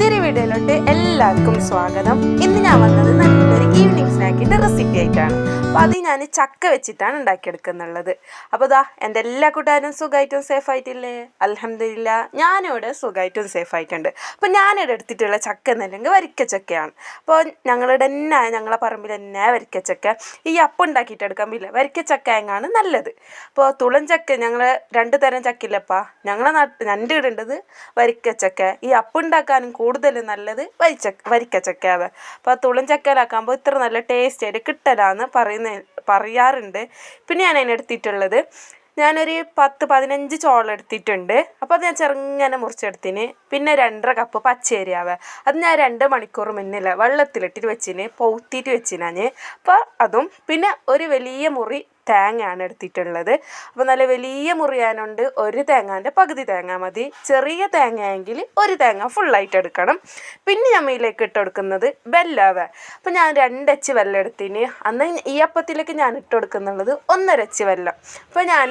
പുതിയൊരു വീഡിയോയിലോട്ട് എല്ലാവർക്കും സ്വാഗതം. ഇന്ന് ഞാൻ വന്നത് നല്ലൊരു ഈവനിങ് സ്നാക്കിന്റെ റെസിപ്പി ആയിട്ടാണ്. അപ്പോൾ അത് ഞാൻ ചക്ക വെച്ചിട്ടാണ് ഉണ്ടാക്കിയെടുക്കുന്നുള്ളത്. അപ്പോൾ ഇതാ എന്റെ എല്ലാ കൂട്ടുകാരും സുഖമായിട്ടും സേഫ് ആയിട്ടില്ലേ? അലഹമില്ല ഞാനിവിടെ സുഖമായിട്ടും സേഫ് ആയിട്ടുണ്ട്. അപ്പോൾ ഞാനിവിടെ എടുത്തിട്ടുള്ള ചക്ക എന്നല്ലെങ്കിൽ വരിക്ക ചക്കയാണ്. അപ്പോൾ ഞങ്ങളുടെ തന്നെ ഞങ്ങളെ പറമ്പിൽ തന്നെ വരിക്ക ചക്ക. ഈ അപ്പം ഉണ്ടാക്കിയിട്ട് എടുക്കാൻ പറ്റില്ല. വരിക്ക ചക്ക എങ്ങാണ് നല്ലത്. അപ്പോൾ തുളം ചക്ക ഞങ്ങൾ രണ്ട് തരം ചക്കില്ലപ്പാ ഞങ്ങളെ നാട്ടിൽ രണ്ട് ഇടേണ്ടത് വരിക്കച്ചക്ക ഈ അപ്പം ഉണ്ടാക്കാനും കൂടുതൽ നല്ലത് വരിച്ചക്ക വരിക്കച്ചക്കയാവ് അപ്പോൾ തുളൻ ചക്കയിലാക്കുമ്പോൾ ഇത്ര നല്ല ടേസ്റ്റ് ആയിട്ട് കിട്ടലാന്ന് പറയുന്ന പറയാറുണ്ട്. പിന്നെ ഞാൻ അതിനെടുത്തിട്ടുള്ളത് ഞാനൊരു പത്ത് പതിനഞ്ച് ചോളം എടുത്തിട്ടുണ്ട്. അപ്പോൾ അത് ഞാൻ ചെറുങ്ങനെ മുറിച്ചെടുത്തിന്. പിന്നെ രണ്ടര കപ്പ് പച്ചരിയാവ്. അത് ഞാൻ രണ്ട് മണിക്കൂർ മുന്നില്ല വെള്ളത്തിലിട്ടിട്ട് വെച്ചിന് പൗത്തിയിട്ട് വെച്ചിന് ഞാൻ അപ്പോൾ അതും പിന്നെ ഒരു വലിയ മുറി തേങ്ങയാണ് എടുത്തിട്ടുള്ളത്. അപ്പോൾ നല്ല വലിയ മുറിയാനുണ്ട്. ഒരു തേങ്ങാന്റെ പകുതി തേങ്ങ മതി. ചെറിയ തേങ്ങയെങ്കിൽ ഒരു തേങ്ങ ഫുള്ളായിട്ട് എടുക്കണം. പിന്നെ ഞമ്മയിലേക്ക് ഇട്ട് കൊടുക്കുന്നത് ബെല്ലാവ അപ്പോൾ ഞാൻ രണ്ടച്ച് വെല്ലം എടുത്തിന്. അന്ന് ഈ അപ്പത്തിലേക്ക് ഞാൻ ഇട്ട് കൊടുക്കുന്നുള്ളത് ഒന്നരച്ച് വെല്ലം. അപ്പോൾ ഞാൻ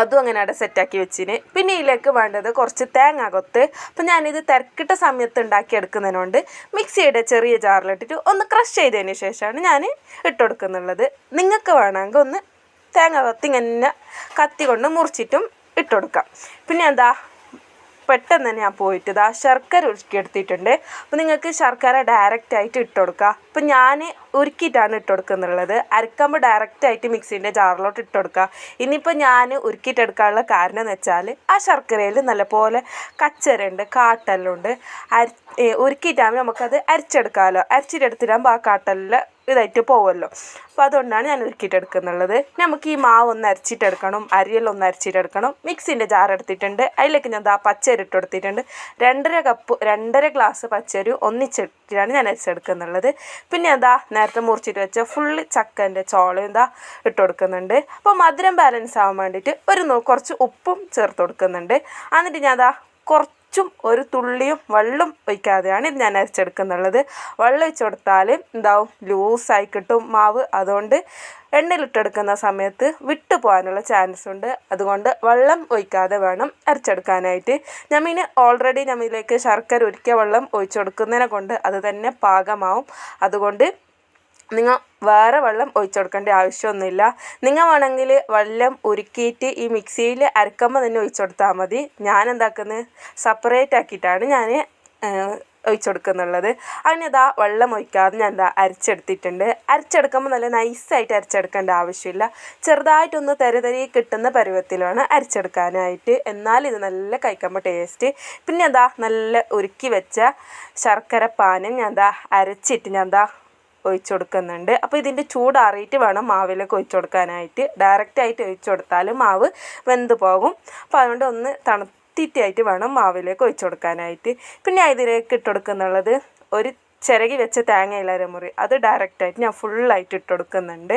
അതും അങ്ങനെ അവിടെ സെറ്റാക്കി വെച്ചിന്. പിന്നെ ഇതിലേക്ക് വേണ്ടത് കുറച്ച് തേങ്ങ കൊത്ത് അപ്പം ഞാനിത് തിരക്കിട്ട സമയത്ത് ഉണ്ടാക്കി എടുക്കുന്നതിനോണ്ട് മിക്സിയുടെ ചെറിയ ജാറിലിട്ടിട്ട് ഒന്ന് ക്രഷ് ചെയ്തതിന് ശേഷമാണ് ഞാൻ ഇട്ട് കൊടുക്കുന്നുള്ളത്. നിങ്ങൾക്ക് വേണമെങ്കിൽ ഒന്ന് തേങ്ങ കൊത്തി ഇങ്ങനെ കത്തി കൊണ്ട് മുറിച്ചിട്ടും ഇട്ട് കൊടുക്കാം. പിന്നെ എന്താ പെട്ടെന്ന് തന്നെ ഞാൻ പോയിട്ട് ഇതാ ശർക്കര ഉരുക്കിയെടുത്തിട്ടുണ്ട്. അപ്പോൾ നിങ്ങൾക്ക് ശർക്കര ഡയറക്റ്റ് ആയിട്ട് ഇട്ട് കൊടുക്കുക അപ്പോൾ ഞാൻ ഉരുക്കിയിട്ടാണ് ഇട്ട് കൊടുക്കുന്നുള്ളത്. അരക്കുമ്പോൾ ഡയറക്റ്റ് ആയിട്ട് മിക്സിന്റെ ജാറിലോട്ട് ഇട്ട് കൊടുക്കുക ഇനിയിപ്പോൾ ഞാൻ ഉരുക്കിയിട്ടെടുക്കാനുള്ള കാരണം എന്ന് വെച്ചാൽ ആ ശർക്കരയിൽ നല്ലപോലെ കച്ചരുണ്ട് കാട്ടെല്ലാം ഉണ്ട് അരി ഉരുക്കിയിട്ടാകുമ്പോൾ നമുക്കത് അരിച്ചെടുക്കാമല്ലോ അരിച്ചിട്ടെടുത്തിട്ടാകുമ്പോൾ ആ കാട്ടെല്ലാം ഇതായിട്ട് പോവുമല്ലോ അപ്പോൾ അതുകൊണ്ടാണ് ഞാൻ ഉരുക്കിയിട്ടെടുക്കുന്നുള്ളത് നമുക്ക് ഈ മാവ് ഒന്ന് അരച്ചിട്ടെടുക്കണം. അരിയെല്ലാം ഒന്ന് അരച്ചിട്ടെടുക്കണം. മിക്സിന്റെ ജാർ എടുത്തിട്ടുണ്ട്. അതിലേക്ക് ഞാൻ ദാ പച്ചരി ഇട്ട് കൊടുത്തിട്ടുണ്ട്. രണ്ടര കപ്പ് രണ്ടര ഗ്ലാസ് പച്ചരി ഒന്നിച്ചിട്ടാണ് ഞാൻ അരച്ചെടുക്കുന്നുള്ളത്. പിന്നെ എന്താ നേരത്തെ മുറിച്ചിട്ട് വെച്ച ഫുള്ള് ചക്കന്റെ ചോളം എന്താ ഇട്ട് കൊടുക്കുന്നുണ്ട്. അപ്പോൾ മധുരം ബാലൻസ് ആവാൻ വേണ്ടിയിട്ട് ഒരു കുറച്ച് ഉപ്പും ചേർത്ത് കൊടുക്കുന്നുണ്ട്. എന്നിട്ട് ഞാൻ അതാ കുറച്ച് കുറച്ചും ഒരു തുള്ളിയും വെള്ളം ഒഴിക്കാതെയാണ് ഇത് ഞാൻ അരച്ചെടുക്കുന്നുള്ളത്. വെള്ളം ഒഴിച്ചു കൊടുത്താൽ എന്താവും? ലൂസായി കിട്ടും മാവ്. അതുകൊണ്ട് എണ്ണയിലിട്ടെടുക്കുന്ന സമയത്ത് വിട്ടു പോകാനുള്ള ചാൻസ് ഉണ്ട്. അതുകൊണ്ട് വെള്ളം ഒഴിക്കാതെ വേണം അരച്ചെടുക്കാനായിട്ട്. ഞമ്മീന് ഓൾറെഡി ഞമ്മയിലേക്ക് ശർക്കര ഒരുക്കിയ വെള്ളം ഒഴിച്ചു കൊടുക്കുന്നതിനെ കൊണ്ട് അത് തന്നെ പാകമാവും. അതുകൊണ്ട് നിങ്ങൾ വേറെ വെള്ളം ഒഴിച്ചു കൊടുക്കേണ്ട ആവശ്യമൊന്നുമില്ല. നിങ്ങൾ വേണമെങ്കിൽ വെള്ളം ഉരുക്കിയിട്ട് ഈ മിക്സിയിൽ അരക്കുമ്പോൾ തന്നെ ഒഴിച്ചു കൊടുത്താൽ മതി. ഞാൻ എന്താക്കുന്നത്? സെപ്പറേറ്റ് ആക്കിയിട്ടാണ് ഞാൻ ഒഴിച്ചു കൊടുക്കുന്നുള്ളത് അങ്ങനെ ഇതാ വെള്ളം ഒഴിക്കാതെ ഞാൻ എന്താ അരച്ചെടുത്തിട്ടുണ്ട്. അരച്ചെടുക്കുമ്പോൾ നല്ല നൈസായിട്ട് അരച്ചെടുക്കേണ്ട ആവശ്യമില്ല. ചെറുതായിട്ടൊന്ന് തരതരി തരി കിട്ടുന്ന പരുവത്തിലാണ് അരച്ചെടുക്കാനായിട്ട്. എന്നാൽ ഇത് നല്ല കഴിക്കുമ്പോൾ ടേസ്റ്റ് പിന്നെ എന്താ നല്ല ഉരുക്കി വെച്ച ശർക്കര പാനം ഞാൻ എന്താ അരച്ചിട്ട് ഞാൻ എന്താ ഒഴിച്ചു കൊടുക്കുന്നുണ്ട് അപ്പോൾ ഇതിന്റെ ചൂടാറിയിട്ട് വേണം മാവിലേക്ക് ഒഴിച്ചു കൊടുക്കാനായിട്ട് ഡയറക്റ്റ് ആയിട്ട് ഒഴിച്ചു കൊടുത്താൽ മാവ് വെന്ത് പോകും. അപ്പോൾ അതുകൊണ്ട് ഒന്ന് തണുത്തിട്ടായിട്ട് വേണം മാവിലേക്ക് ഒഴിച്ചു കൊടുക്കാനായിട്ട് പിന്നെ ഇതിലേക്ക് ഇട്ട് കൊടുക്കുന്നുള്ളത് ഒരു ചിരകി വെച്ച തേങ്ങയില മുറി അത് ഡയറക്റ്റായിട്ട് ഞാൻ ഫുള്ളായിട്ട് ഇട്ട് കൊടുക്കുന്നുണ്ട്.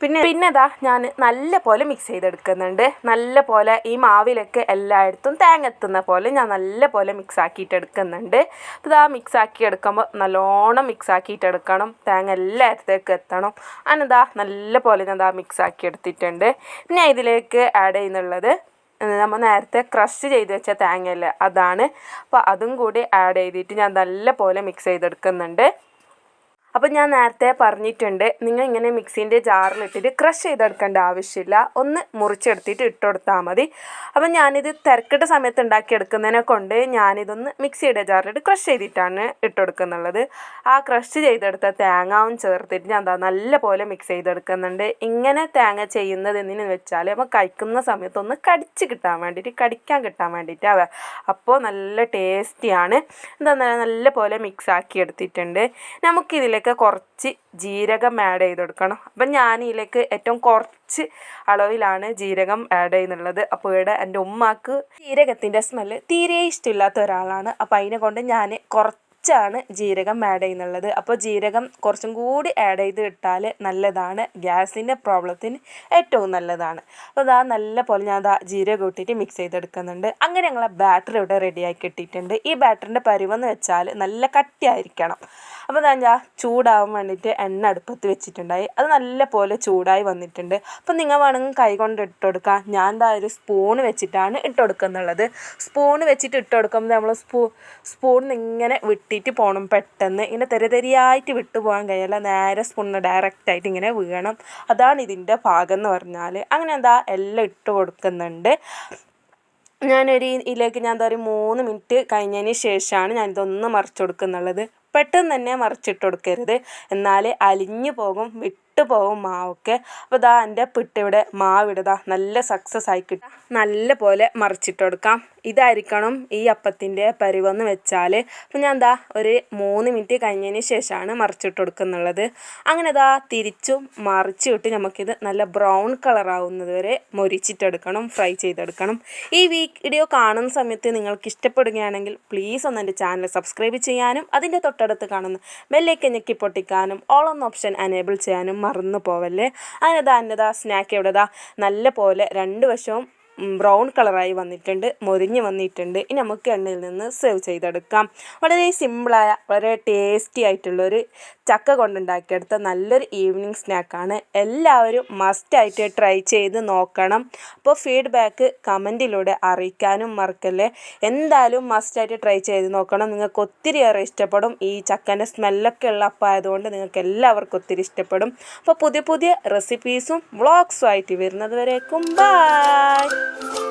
പിന്നെ പിന്നെ ഇതാ ഞാൻ നല്ല പോലെ മിക്സ് ചെയ്തെടുക്കുന്നുണ്ട്. നല്ല പോലെ ഈ മാവിലൊക്കെ എല്ലായിടത്തും തേങ്ങ എത്തുന്ന പോലെ ഞാൻ നല്ല പോലെ മിക്സ് ആക്കിയിട്ട് എടുക്കുന്നുണ്ട്. ഇതാ മിക്സ് ആക്കി എടുക്കുമ്പോൾ നല്ലോണം മിക്സ് ആക്കിയിട്ട് എടുക്കണം. തേങ്ങ എല്ലായിടത്തേക്ക് എത്തണം. അതിനിതാ നല്ല പോലെ ഞാൻ ഇതാ മിക്സ് ആക്കി എടുത്തിട്ടുണ്ട്. പിന്നെ ഇതിലേക്ക് ആഡ് ചെയ്യുന്നുള്ളത് നമ്മൾ നേരത്തെ ക്രഷ് ചെയ്ത് വെച്ച തേങ്ങയില്ലേ? അതാണ്. അപ്പോൾ അതും കൂടി ആഡ് ചെയ്തിട്ട് ഞാൻ നല്ല പോലെ മിക്സ് ചെയ്തെടുക്കുന്നുണ്ട്. അപ്പോൾ ഞാൻ നേരത്തെ പറഞ്ഞിട്ടുണ്ട് നിങ്ങൾ ഇങ്ങനെ മിക്സീന്റെ ജാറിലിട്ടിട്ട് ക്രഷ് ചെയ്തെടുക്കേണ്ട ആവശ്യമില്ല. ഒന്ന് മുറിച്ചെടുത്തിട്ട് ഇട്ട് കൊടുത്താൽ മതി. അപ്പോൾ ഞാനിത് തിരക്കിട്ട സമയത്ത് ഉണ്ടാക്കിയെടുക്കുന്നതിനെ കൊണ്ട് ഞാനിതൊന്ന് മിക്സിയുടെ ജാറിലിട്ട് ക്രഷ് ചെയ്തിട്ടാണ് ഇട്ട് കൊടുക്കുന്നുള്ളത് ആ ക്രഷ് ചെയ്തെടുത്ത തേങ്ങാവും ചേർത്തിട്ട് ഞാൻ എന്താ നല്ല പോലെ മിക്സ് ചെയ്തെടുക്കുന്നുണ്ട്. ഇങ്ങനെ തേങ്ങ ചെയ്യുന്നത് എന്തിനെന്ന് വെച്ചാൽ നമ്മൾ കഴിക്കുന്ന സമയത്ത് ഒന്ന് കടിച്ച് കിട്ടാൻ വേണ്ടിയിട്ട് കടിക്കാൻ കിട്ടാൻ വേണ്ടിയിട്ടാണ് അപ്പോൾ നല്ല ടേസ്റ്റിയാണ് എന്താ നല്ല പോലെ മിക്സ് ആക്കി എടുത്തിട്ടുണ്ട്. നമുക്കിതിലേക്ക് കുറച്ച് ജീരകം ആഡ് ചെയ്ത് കൊടുക്കണം അപ്പം ഞാൻ ഇതിലേക്ക് ഏറ്റവും കുറച്ച് അളവിലാണ് ജീരകം ആഡ് ചെയ്യുന്നുള്ളത്. അപ്പോൾ ഇവിടെ എന്റെ ഉമ്മാക്ക് ജീരകത്തിന്റെ സ്മെല്ല് തീരെ ഇഷ്ടമില്ലാത്ത ഒരാളാണ്. അപ്പോൾ അതിനെ കൊണ്ട് ഞാൻ കുറച്ച് കുറച്ചാണ് ജീരകം ആഡ് ചെയ്യുന്നുള്ളത്. അപ്പോൾ ജീരകം കുറച്ചും കൂടി ആഡ് ചെയ്ത് ഇട്ടാൽ നല്ലതാണ്. ഗ്യാസിന്റെ പ്രോബ്ലത്തിന് ഏറ്റവും നല്ലതാണ്. അപ്പോൾ അതാ നല്ല പോലെ ഞാൻ അതാ ജീരകം ഇട്ടിട്ട് മിക്സ് ചെയ്തെടുക്കുന്നുണ്ട്. അങ്ങനെ ഞങ്ങളെ ബാറ്ററി ഇവിടെ റെഡിയാക്കി കിട്ടിയിട്ടുണ്ട്. ഈ ബാറ്ററിന്റെ പരുവെന്ന് വെച്ചാൽ നല്ല കട്ടിയായിരിക്കണം. അപ്പോൾ ഞാൻ ചൂടാവാൻ വേണ്ടിയിട്ട് എണ്ണ അടുപ്പത്ത് വെച്ചിട്ടുണ്ടായി. അത് നല്ല പോലെ ചൂടായി വന്നിട്ടുണ്ട്. അപ്പോൾ നിങ്ങൾ വേണമെങ്കിൽ കൈ കൊണ്ട് ഇട്ട് കൊടുക്കാം ഞാൻ എന്താ ഒരു സ്പൂൺ വെച്ചിട്ടാണ് ഇട്ട് കൊടുക്കുന്നുള്ളത് സ്പൂൺ വെച്ചിട്ട് ഇട്ട് കൊടുക്കുമ്പോൾ നമ്മൾ സ്പൂ സ്പൂൺ ഇങ്ങനെ വിട്ടിട്ട് പോകണം പെട്ടെന്ന്. ഇങ്ങനെ തെരതെരിയായിട്ട് വിട്ടു പോകാൻ കഴിയില്ല. നേരെ സ്പൂണിന് ഡയറക്റ്റായിട്ട് ഇങ്ങനെ വീണം അതാണ് ഇതിന്റെ ഭാഗം എന്ന് പറഞ്ഞാൽ അങ്ങനെ എന്താ എല്ലാം ഇട്ട് കൊടുക്കുന്നുണ്ട്. ഞാനൊരു ഇതിലേക്ക് ഞാൻ എന്താ പറയുക മൂന്ന് മിനിറ്റ് കഴിഞ്ഞതിന് ശേഷമാണ് ഞാനിതൊന്ന് മറിച്ചു കൊടുക്കുന്നുള്ളത് പെട്ടെന്ന് തന്നെ മറിച്ചിട്ട് കൊടുക്കരുത്. എന്നാൽ അലിഞ്ഞു പോകും പോകും മാവൊക്കെ. അപ്പോൾ ഇതാ എന്റെ പിട്ടിവിടെ മാവിടതാ നല്ല സക്സസ് ആയി കിട്ടുക നല്ല പോലെ മറിച്ചിട്ട് കൊടുക്കാം. ഇതായിരിക്കണം ഈ അപ്പത്തിന്റെ പരിവെന്ന് വെച്ചാൽ. അപ്പം ഞാൻ എന്താ ഒരു മൂന്ന് മിനിറ്റ് കഴിഞ്ഞതിന് ശേഷമാണ് മറിച്ചിട്ട് കൊടുക്കുന്നുള്ളത്. അങ്ങനെ ദാ തിരിച്ചും മറിച്ച് വിട്ട് നമുക്കിത് നല്ല ബ്രൗൺ കളറാവുന്നത് വരെ മൊരിച്ചിട്ടെടുക്കണം ഫ്രൈ ചെയ്തെടുക്കണം. ഈ വീഡിയോ കാണുന്ന സമയത്ത് നിങ്ങൾക്ക് ഇഷ്ടപ്പെടുകയാണെങ്കിൽ പ്ലീസ് ഒന്ന് എന്റെ ചാനൽ സബ്സ്ക്രൈബ് ചെയ്യാനും അതിന്റെ തൊട്ടടുത്ത് കാണുന്ന ബെല്ലേക്ക് ഞെക്കി പൊട്ടിക്കാനും ഓൾ ഓൺ ഓപ്ഷൻ അനേബിൾ ചെയ്യാനും മറന്നു പോവല്ലേ അങ്ങനെ എന്റെ സ്നാക്ക് എവിടെതാ? നല്ല പോലെ രണ്ട് വശവും ബ്രൗൺ കളറായി വന്നിട്ടുണ്ട് മൊരിഞ്ഞ് വന്നിട്ടുണ്ട്. ഇനി നമുക്ക് എണ്ണയിൽ നിന്ന് സെർവ് ചെയ്തെടുക്കാം. വളരെ സിമ്പിളായ വളരെ ടേസ്റ്റി ആയിട്ടുള്ളൊരു ചക്ക കൊണ്ടുണ്ടാക്കിയെടുത്ത നല്ലൊരു ഈവനിങ് സ്നാക്കാണ് എല്ലാവരും മസ്റ്റായിട്ട് ട്രൈ ചെയ്ത് നോക്കണം. അപ്പോൾ ഫീഡ്ബാക്ക് കമന്റിലൂടെ അറിയിക്കാനും മറക്കല്ലേ? എന്തായാലും മസ്റ്റായിട്ട് ട്രൈ ചെയ്ത് നോക്കണം. നിങ്ങൾക്ക് ഒത്തിരിയേറെ ഇഷ്ടപ്പെടും. ഈ ചക്കന്റെ സ്മെല്ലൊക്കെ ഉള്ള അപ്പം ആയതുകൊണ്ട് നിങ്ങൾക്ക് എല്ലാവർക്കും ഒത്തിരി ഇഷ്ടപ്പെടും. അപ്പോൾ പുതിയ പുതിയ റെസിപ്പീസും വ്ളോഗ്സും ആയിട്ട് വരുന്നത് വരേക്കും. Bye Bye.